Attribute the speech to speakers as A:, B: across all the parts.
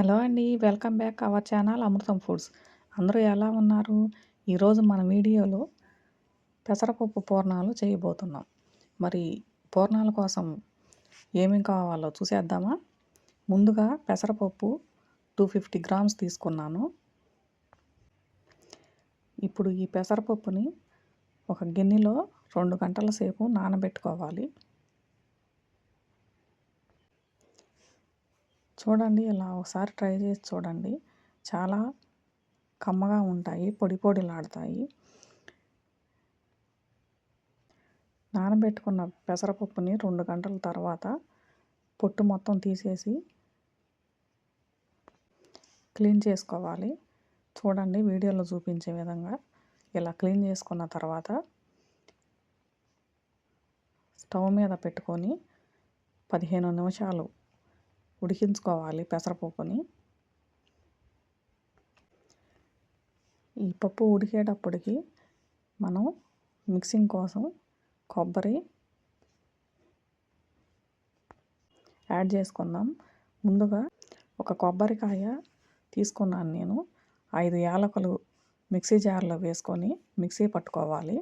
A: Hello అండి. Welcome back our channel Amrutham foods. అందరూ ఎలా ఉన్నారు? ఈరోజు మన వీడియోలో పెసరపప్పు పూర్ణాలు చేయబోతున్నాం. మరి పూర్ణాల కోసం ఏమేం కావాలో చూసేద్దామా? ముందుగా పెసరపప్పు టూ ఫిఫ్టీ గ్రామ్స్ తీసుకున్నాను. ఇప్పుడు ఈ పెసరపప్పుని ఒక గిన్నెలో రెండు గంటల సేపు నానబెట్టుకోవాలి. చూడండి ఇలా ఒకసారి ట్రై చేసి చూడండి. చాలా కమ్మగా ఉంటాయి పొడి పొడిలాడతాయి. నానబెట్టుకున్న పెసరపప్పుని రెండు గంటల తర్వాత పొట్టు మొత్తం తీసేసి క్లీన్ చేసుకోవాలి. చూడండి వీడియోలో చూపించే విధంగా ఇలా క్లీన్ చేసుకున్న తర్వాత స్టవ్ మీద పెట్టుకొని పదిహేను నిమిషాలు ఉడికించుకోవాలి పెసరపప్పుని. ఈ పప్పు ఉడికేటప్పటికి మనం మిక్సింగ్ కోసం కొబ్బరి యాడ్ చేసుకుందాం. ముందుగా ఒక కొబ్బరికాయ తీసుకున్నాను నేను. ఐదు యాలకులు మిక్సీ జార్లో వేసుకొని మిక్సీ పట్టుకోవాలి.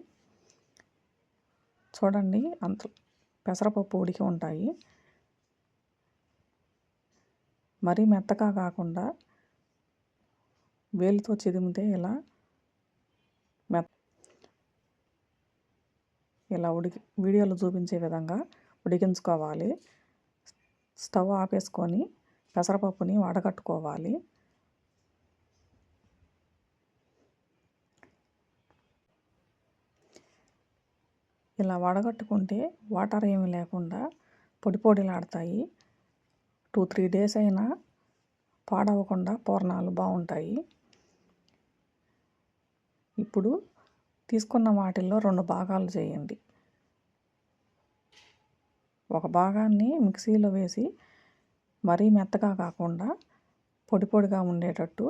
A: చూడండి అంత పెసరపప్పు ఉడికి ఉంటాయి. మరీ మెత్తగా కాకుండా వేలితో చిదిమితే ఇలా మెత్త ఇలా ఉడికి వీడియోలో చూపించే విధంగా ఉడికించుకోవాలి. స్టవ్ ఆపేసుకొని పెసరపప్పుని వడగట్టుకోవాలి. ఇలా వడగట్టుకుంటే వాటర్ ఏమి లేకుండా పొడి పొడిలాడతాయి. టూ త్రీ డేస్ అయినా పాడవకుండా పూర్ణాలు బాగుంటాయి. ఇప్పుడు తీసుకున్న వాటిల్లో రెండు భాగాలు చేయండి. ఒక భాగాన్ని మిక్సీలో వేసి మరీ మెత్తగా కాకుండా పొడి పొడిగా ఉండేటట్టు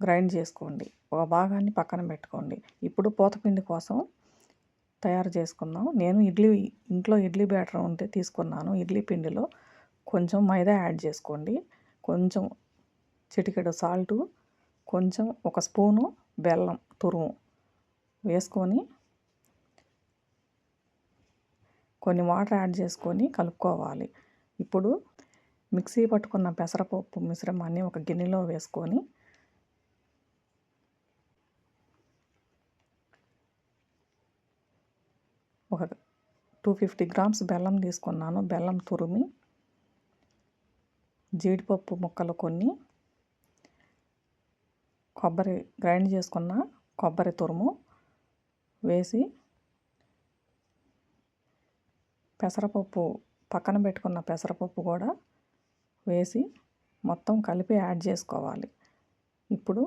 A: గ్రైండ్ చేసుకోండి. ఒక భాగాన్ని పక్కన పెట్టుకోండి. ఇప్పుడు పూతపిండి కోసం తయారు చేసుకుందాం. నేను ఇడ్లీ ఇంట్లో ఇడ్లీ బ్యాటర్ ఉంటే తీసుకున్నాను. ఇడ్లీ పిండిలో కొంచెం మైదా యాడ్ చేసుకోండి. కొంచెం చిటికెడు సాల్టు కొంచెం ఒక స్పూను బెల్లం తురుము వేసుకొని కొన్ని వాటర్ యాడ్ చేసుకొని కలుపుకోవాలి. ఇప్పుడు మిక్సీ పట్టుకున్న పెసరపప్పు మిశ్రమాన్ని ఒక గిన్నెలో వేసుకొని ఒక టూ ఫిఫ్టీ గ్రామ్స్ బెల్లం తీసుకున్నాను. బెల్లం తురిమి జీడిపప్పు ముక్కలు కొన్ని కొబ్బరి గ్రైండ్ చేసుకున్న కొబ్బరి తురుము వేసి పెసరపప్పు పక్కన పెట్టుకున్న పెసరపప్పు కూడా వేసి మొత్తం కలిపి యాడ్ చేసుకోవాలి. ఇప్పుడు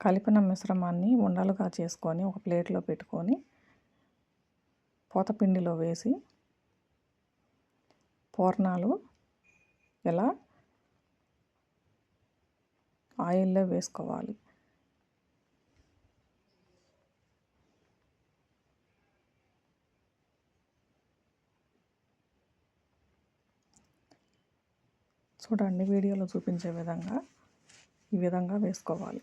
A: కలిపిన మిశ్రమాన్ని ఉండలుగా చేసుకొని ఒక ప్లేట్లో పెట్టుకొని పూతపిండిలో వేసి పూర్ణాలు. ఎలా? ఆయిల్లో వేసుకోవాలి. చూడండి వీడియోలో చూపించే విధంగా ఈ విధంగా వేసుకోవాలి.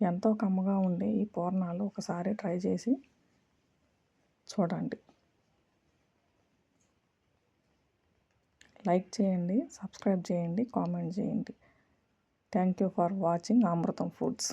A: ఎంతో కమ్మగా ఉండే ఈ పూర్ణాలు ఒకసారి ట్రై చేసి చూడండి. లైక్ చేయండి సబ్స్క్రైబ్ చేయండి కామెంట్ చేయండి. Thank you for watching Amrutham foods.